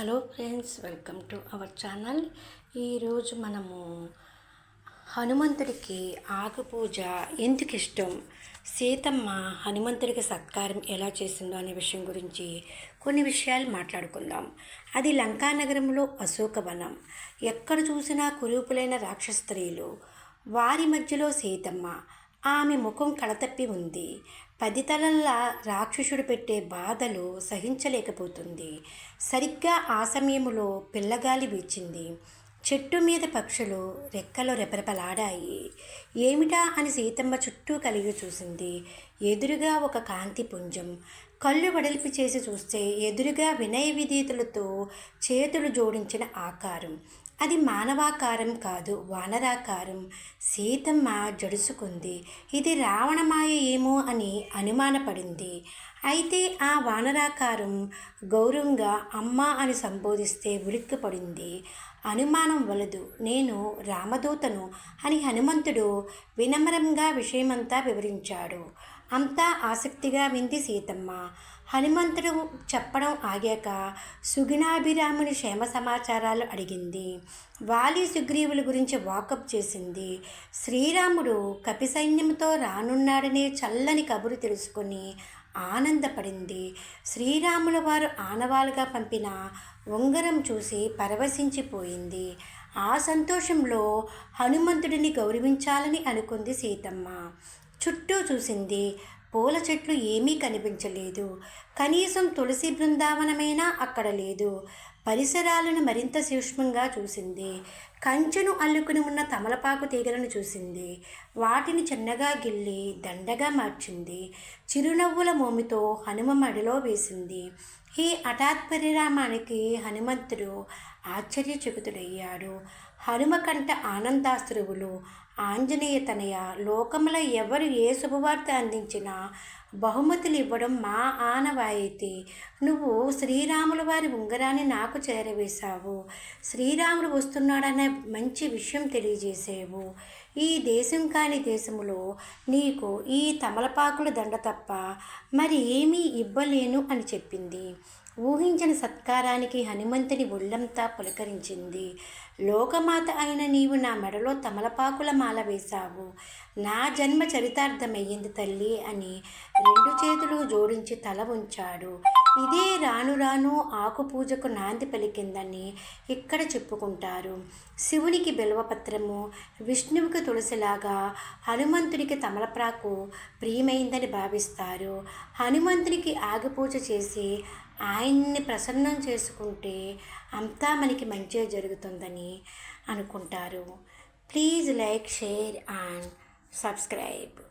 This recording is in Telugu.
Hello friends welcome to our channel. ఈరోజు మనము హనుమంతుడికి ఆకు పూజ ఎందుకు ఇష్టం? సీతమ్మ హనుమంతుడికి సత్కారం ఎలా చేసిందో అనే విషయం గురించి కొన్ని విషయాలు మాట్లాడుకుందాం. అది లంకానగరంలో అశోకవనం. ఎక్కడ చూసినా కురూపులైన రాక్షస స్త్రీలు. వారి మధ్యలో సీతమ్మ. ఆమె ముఖం కళతప్పి ఉంది. పది తలల్లా రాక్షసుడు పెట్టే బాధలు సహించలేకపోతుంది. సరిగ్గా ఆ సమయంలో పిల్లగాలి వీచింది. చెట్టు మీద పక్షులు రెక్కలు రెపరెపలాడాయి. ఏమిటా అని సీతమ్మ చుట్టూ కలిగి చూసింది. ఎదురుగా ఒక కాంతి పుంజం. కళ్ళు వడలిపి చేసి చూస్తే ఎదురుగా వినయ విధీతులతో చేతులు జోడించిన ఆకారం. అది మానవాకారం కాదు వానరాకారం. సీతమ్మ జడుసుకుంది. ఇది రావణమాయ ఏమో అని అనుమానపడింది. అయితే ఆ వానరాకారం గౌరవంగా అమ్మ అని సంబోధిస్తే ఉలిక్కిపడింది. అనుమానం వలదు. నేను రామదూతను అని హనుమంతుడు వినమ్రంగా విషయమంతా వివరించాడు. అంతా ఆసక్తిగా వింది సీతమ్మ. హనుమంతుడు చెప్పడం ఆగాక సుగుణాభిరాముని క్షేమ సమాచారాలు అడిగింది. వాలి సుగ్రీవుల గురించి వాకప్ చేసింది. శ్రీరాముడు కపిసైన్యంతో రానున్నాడనే చల్లని కబురు తెలుసుకొని ఆనందపడింది. శ్రీరాముల వారు ఆనవాలుగా పంపిన ఉంగరం చూసి పరవశించిపోయింది. ఆ సంతోషంలో హనుమంతుడిని గౌరవించాలని అనుకుంది సీతమ్మ. చుట్టూ చూసింది పూల చెట్లు ఏమీ కనిపించలేదు. కనీసం తులసి బృందావనమైనా అక్కడ లేదు. పరిసరాలను మరింత సూక్ష్మంగా చూసింది. కంచెను అల్లుకుని ఉన్న తమలపాకు తీగలను చూసింది. వాటిని చిన్నగా గిల్లి దండగా మార్చింది. చిరునవ్వుల మోమితో హనుమ మడిలో వేసింది. ఈ హఠాత్ పరిణామానికి హనుమంతుడు ఆశ్చర్యచకితుడయ్యాడు. హనుమకంట ఆనందాశ్రువులు ఆంజనేయ తనయ లోకముల ఎవరు ఏ శుభవార్త అందించినా బహుమతులు ఇవ్వడం మా ఆనవాయితీ. నువ్వు శ్రీరాముల వారి ఉంగరాన్ని నాకు చేరవేశావు. శ్రీరాముడు వస్తున్నాడనే మంచి విషయం తెలియజేసేవు. ఈ దేశం కాని దేశములో నీకు ఈ తమలపాకుల దండ తప్ప మరి ఏమీ ఇవ్వలేను అని చెప్పింది. ఊహించిన సత్కారానికి హనుమంతుని ఒళ్ళంతా పులకరించింది. లోకమాత అయిన నీవు నా మెడలో తమలపాకుల మాల వేశావు. నా జన్మ చరితార్థమయ్యింది తల్లి అని రెండు చేతులు జోడించి తల ఉంచాడు ఇదే రాను రాను ఆకు పూజకు నాంది పలికిందని ఇక్కడ చెప్పుకుంటారు. శివునికి బిల్వపత్రము విష్ణువుకి తులసిలాగా హనుమంతునికి తమలప్రాకు ప్రియమైందని భావిస్తారు. హనుమంతునికి ఆగిపూజ చేసి ఆయన్ని ప్రసన్నం చేసుకుంటే అంతా మనకి మంచిగా జరుగుతుందని అనుకుంటారు. Please like share and subscribe.